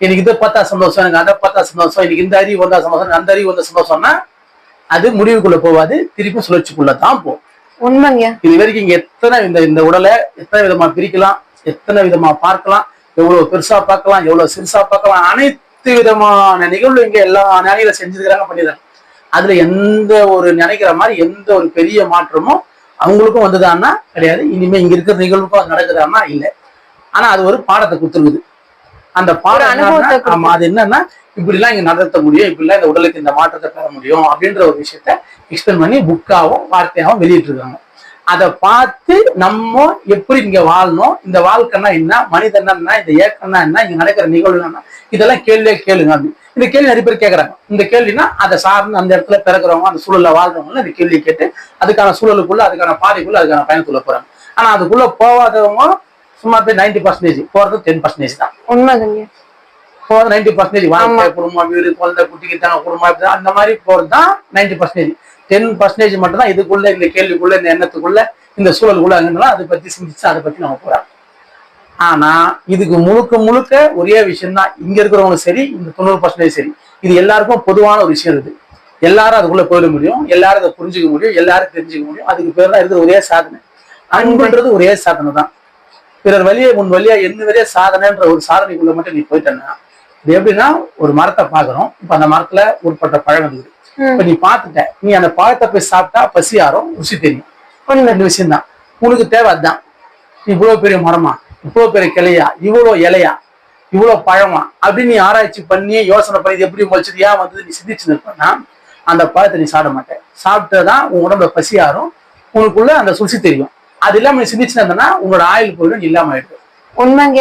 எனக்கு இதை பார்த்தா சந்தோஷம் எனக்கு அதை பார்த்தா சந்தோஷம் எனக்கு இந்த அறிவு வந்தா சந்தோஷம் அந்த அறிவு வந்தா சந்தோஷம்னா அது முடிவுக்குள்ள போகாது திருப்பி சுழற்சிக்குள்ள தான் போகும். உண்மைங்க. இது வரைக்கும் இங்க எத்தனை இந்த இந்த உடலை எத்தனை விதமா பிரிக்கலாம் எத்தனை விதமா பார்க்கலாம் எவ்வளவு பெருசா பார்க்கலாம் எவ்வளவு சிறுசா பார்க்கலாம் அனைத்து விதமான நிகழ்வு இங்க எல்லா ஞானிகளை செஞ்சிருக்கிறாங்க பண்ணிடுறாங்க அதுல எந்த ஒரு நினைக்கிற மாதிரி எந்த ஒரு பெரிய மாற்றமும் அவங்களுக்கும் வந்ததான்னா கிடையாது. இனிமே இங்க இருக்கிற நிகழ்வுக்கும் அது நடக்குதான்னா இல்லை. ஆனா அது ஒரு பாடத்தை கொடுத்துருக்குது. அந்த பாடம் ஆமா அது என்னன்னா இப்படி எல்லாம் இங்க நடத்த முடியும் இப்படி எல்லாம் இந்த உடலுக்கு இந்த மாற்றத்தை பெற முடியும் அப்படின்ற ஒரு விஷயத்த எக்ஸ்பிளைன் பண்ணி புக்காவும் வார்த்தையாவும் வெளியிட்டு இருக்காங்க அதை பார்த்து நம்ம எப்படி இங்க வாழணும் இந்த வாழ்க்கைன்னா என்ன மனிதன்னா என்ன இந்த ஏக்கம்னா என்ன இங்க நடக்கிற நிகழ்வு என்ன இதெல்லாம் கேள்வியே கேளுங்க அப்படி இந்த கேள்வி நிறைய பேர் கேட்கறாங்க இந்த கேள்வினா அதை சார்ந்து அந்த இடத்துல பிறக்கிறவங்க அந்த சூழல்ல வாழ்றவங்க இந்த கேள்வி கேட்டு அதுக்கான சூழலுக்குள்ள அதுக்கான பாதைக்குள்ள அதுக்கான பயணத்துக்குள்ள போறாங்க. ஆனா அதுக்குள்ள போகாதவங்க சும்மா போய் நைன்டி பர்சன்டேஜ் போறது டென் பர்சன்டேஜ் தான். உண்மைங்க போறது நைன்டி பர்சன்டேஜ் வாழ்க்கை குடும்பம் வீடு குழந்தை குட்டிக்கிட்டாங்க குடும்பம் அந்த மாதிரி போறது தான் நைன்டி பர்சன்டேஜ் டென் பர்சன்டேஜ் மட்டும் தான் இதுக்குள்ள இந்த கேள்விக்குள்ள இந்த எண்ணத்துக்குள்ள இந்த சூழலுக்குள்ள அங்கனால அதை பத்தி சிந்திச்சு அதை பத்தி நம்ம போறாங்க ஆனா இதுக்கு முழுக்க முழுக்க ஒரே விஷயம் தான் இங்க இருக்கிறவங்களும் சரி இந்த தொண்ணூறு பர்சன்டேஜ் சரி. இது எல்லாருக்கும் பொதுவான ஒரு விஷயம் இது. எல்லாரும் அதுக்குள்ள போயிட முடியும். எல்லாரும் அதை புரிஞ்சுக்க முடியும். எல்லாரும் தெரிஞ்சுக்க முடியும். அதுக்கு பேர் தான் இருக்கிற ஒரே சாதனை. அன்புன்றது ஒரே சாதனை தான் பிறர் வழியே முன் வழியா என்ன வழியா சாதனைன்ற ஒரு சாதனைக்குள்ள மட்டும் நீ போயிட்டேன்னா இது எப்படின்னா ஒரு மரத்தை பாக்குறோம் இப்ப அந்த மரத்துல உட்பட்ட பழம் இருக்குது. இப்ப நீ பார்த்துட்ட. நீ அந்த பழத்தை போய் சாப்பிட்டா பசி ஆறும் ருசி தெரியும். உண்மை ரெண்டு விஷயம் தான் உனக்கு தேவை அதுதான். இவ்வளவு பெரிய மரமா? இவ்வளவு பெரிய கிளையா? இவ்வளவு இலையா? இவ்வளவு பழமா? அப்படின்னு நீ ஆராய்ச்சி பண்ணி யோசனை பண்ணி எப்படி முளைச்சது ஏன் வந்தது நீ சிந்திச்சு நிற்பனா அந்த பழத்தை நீ சாப்பிட மாட்டேன் சாப்பிட்டதான் உன் உடம்புல பசி ஆறும் உனக்குள்ள அந்த சுசி தெரியும். அது இல்லாம நீ சிந்திச்சு இருந்தனா உன்னோட ஆயுள் போயிடும் நீ இல்லாம ஆயிடும் உண்மைங்க.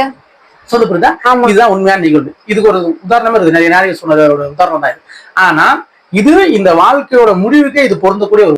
சொல்லு புரியுதா. இதுதான் உண்மையான நிகழ்வு. இதுக்கு ஒரு உதாரணமே இருக்கு நிறைய நேரம் சொன்னதோட உதாரணம் தான் ஆனா இது இந்த வாழ்க்கையோட முடிவுக்கே இது பொருந்தக்கூடிய ஒரு